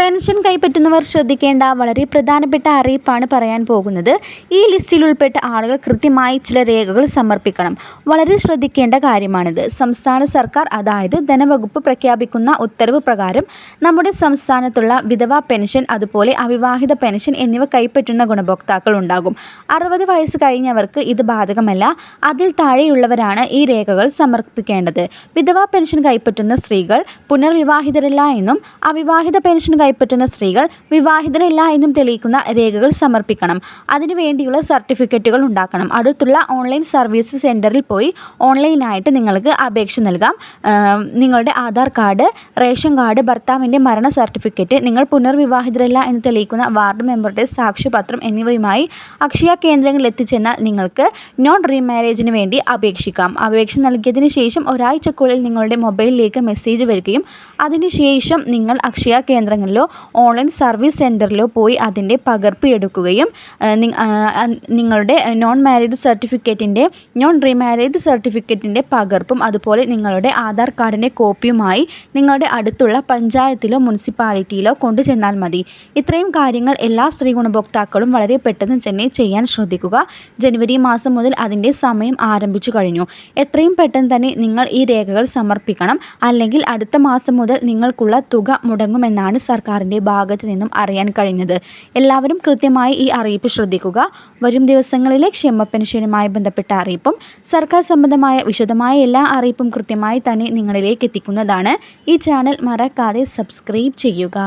Pension കൈപ്പറ്റുന്നവർ ശ്രദ്ധിക്കേണ്ട വളരെ പ്രധാനപ്പെട്ട അറിയിപ്പാണ് പറയാൻ പോകുന്നത്. ഈ ലിസ്റ്റിൽ ഉൾപ്പെട്ട ആളുകൾ കൃത്യമായി ചില രേഖകൾ സമർപ്പിക്കണം. വളരെ ശ്രദ്ധിക്കേണ്ട കാര്യമാണിത്. സംസ്ഥാന സർക്കാർ അതായത് ധനവകുപ്പ് പ്രഖ്യാപിക്കുന്ന ഉത്തരവ് പ്രകാരം നമ്മുടെ സംസ്ഥാനത്തുള്ള വിധവാ പെൻഷൻ അതുപോലെ അവിവാഹിത പെൻഷൻ എന്നിവ കൈപ്പറ്റുന്ന ഗുണഭോക്താക്കൾ ഉണ്ടാകും. അറുപത് വയസ്സ് കഴിഞ്ഞവർക്ക് ഇത് ബാധകമല്ല. അതിൽ താഴെയുള്ളവരാണ് ഈ രേഖകൾ സമർപ്പിക്കേണ്ടത്. വിധവാ പെൻഷൻ കൈപ്പറ്റുന്ന സ്ത്രീകൾ പുനർവിവാഹിതരല്ല എന്നും അവിവാഹിത പെൻഷൻ കൈപ്പറ്റുന്ന സ്ത്രീകൾ വിവാഹിതരല്ല എന്നും തെളിയിക്കുന്ന രേഖകൾ സമർപ്പിക്കണം. അതിനുവേണ്ടിയുള്ള സർട്ടിഫിക്കറ്റുകൾ ഉണ്ടാക്കണം. അടുത്തുള്ള ഓൺലൈൻ സർവീസ് സെന്ററിൽ പോയി ഓൺലൈനായിട്ട് നിങ്ങൾക്ക് അപേക്ഷ നൽകാം. നിങ്ങളുടെ ആധാർ കാർഡ് റേഷൻ കാർഡ് ഭർത്താവിന്റെ മരണ സർട്ടിഫിക്കറ്റ് നിങ്ങൾ പുനർവിവാഹിതരല്ല എന്ന് തെളിയിക്കുന്ന വാർഡ് മെമ്പറുടെ സാക്ഷ്യപത്രം എന്നിവയുമായി അക്ഷയ കേന്ദ്രങ്ങളിൽ എത്തിച്ചെന്നാൽ നിങ്ങൾക്ക് നോൺ റീമാരേജിന് വേണ്ടി അപേക്ഷിക്കാം. അപേക്ഷ നൽകിയതിന് ശേഷം ഒരാഴ്ചക്കുള്ളിൽ നിങ്ങളുടെ മൊബൈലിലേക്ക് മെസ്സേജ് വരികയും അതിനുശേഷം നിങ്ങൾ അക്ഷയ കേന്ദ്രങ്ങളിലോ ഓൺലൈൻ സർവീസ് സെന്ററിലോ പോയി അതിന്റെ പകർപ്പ് എടുക്കുകയും നിങ്ങളുടെ നോൺ മാരീഡ് സർട്ടിഫിക്കറ്റിന്റെ നോൺ റീമാരീഡ് സർട്ടിഫിക്കറ്റിന്റെ പകർപ്പും അതുപോലെ നിങ്ങളുടെ ആധാർ കാർഡിന്റെ കോപ്പിയുമായി നിങ്ങളുടെ അടുത്തുള്ള പഞ്ചായത്തിലോ മുനിസിപ്പാലിറ്റിയിലോ കൊണ്ടു ചെന്നാൽ മതി. ഇത്രയും കാര്യങ്ങൾ എല്ലാ സ്ത്രീ ഗുണഭോക്താക്കളും വളരെ പെട്ടെന്ന് തന്നെ ചെയ്യാൻ ശ്രദ്ധിക്കുക. ജനുവരി മാസം മുതൽ അതിന്റെ സമയം ആരംഭിച്ചു കഴിഞ്ഞു. എത്രയും പെട്ടെന്ന് തന്നെ നിങ്ങൾ ഈ രേഖകൾ സമർപ്പിക്കണം. അല്ലെങ്കിൽ അടുത്ത മാസം മുതൽ നിങ്ങൾക്കുള്ള തുക മുടങ്ങുമെന്നാണ് സർക്കാരിന്റെ ഭാഗത്തു നിന്നും അറിയാൻ കഴിഞ്ഞത്. എല്ലാവരും കൃത്യമായി ഈ അറിയിപ്പ് ശ്രദ്ധിക്കുക. വരും ദിവസങ്ങളിലെ ക്ഷേമ പെൻഷനുമായി ബന്ധപ്പെട്ട അറിയിപ്പും സർക്കാർ സംബന്ധമായ വിശദമായ എല്ലാ അറിയിപ്പും കൃത്യമായി തന്നെ നിങ്ങളിലേക്ക് എത്തിക്കുന്നതാണ്. ഈ ചാനൽ മറക്കാതെ സബ്സ്ക്രൈബ് ചെയ്യുക.